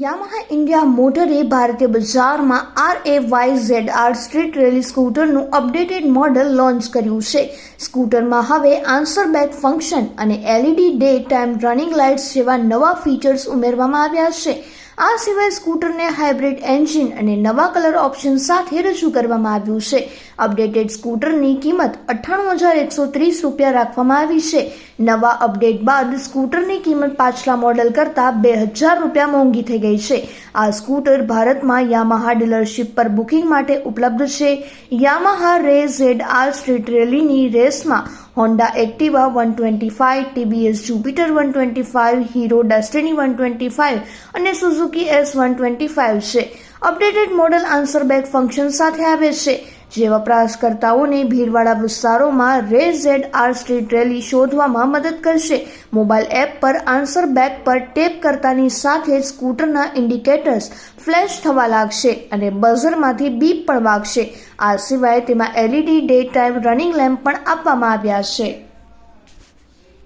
Yamaha India મોટરે ભારતીય બજારમાં R A Y Z R Street Rally સ્કૂટરનું updated model launch કર્યું છે. સ્કૂટરમાં હવે આન્સર બેક ફંક્શન અને LED day time running lights જેવા નવા ફીચર્સ ઉમેરવામાં આવ્યા છે. આ સિવાય સ્કૂટરને હાઇબ્રિડ એન્જિન અને નવા કલર ઓપ્શન સાથે રજૂ કરવામાં આવ્યું છે. અપડેટેડ સ્કૂટરની કિંમત અઠ્ઠાણું હજાર એકસો ત્રીસ રૂપિયા રાખવામાં આવી છે. નવા અપડેટ બાદ સ્કૂટરની કિંમત પાછલા મોડલ કરતાં બે હજાર રૂપિયા મોંઘી થઈ ગઈ છે. આ સ્કૂટર ભારતમાં યામાહા ડીલરશીપ પર બુકિંગ માટે ઉપલબ્ધ છે. યામાહા રે ઝેડ આર સ્ટ્રીટ રેલીની રેસમાં Honda Activa one twenty five, TVS Jupiter one twenty five, Hero Destiny one twenty five અને Suzuki S one twenty five છે. Updated model answer back function સાથે આવે છે. જે વપરાશકર્તાઓને ભીડવાળા વિસ્તારોમાં રે ઝેડ આર સ્ટ્રીટ રેલી શોધવામાં મદદ કરશે. મોબાઈલ એપ પર આન્સર બેક પર ટેપ કરતાની સાથે જ સ્કૂટરના ઇન્ડિકેટર્સ ફ્લેશ થવા લાગશે અને બઝરમાંથી બીપ પણ વાગશે. આ સિવાય તેમાં LED day time running lamp પણ આપવામાં આવ્યા છે.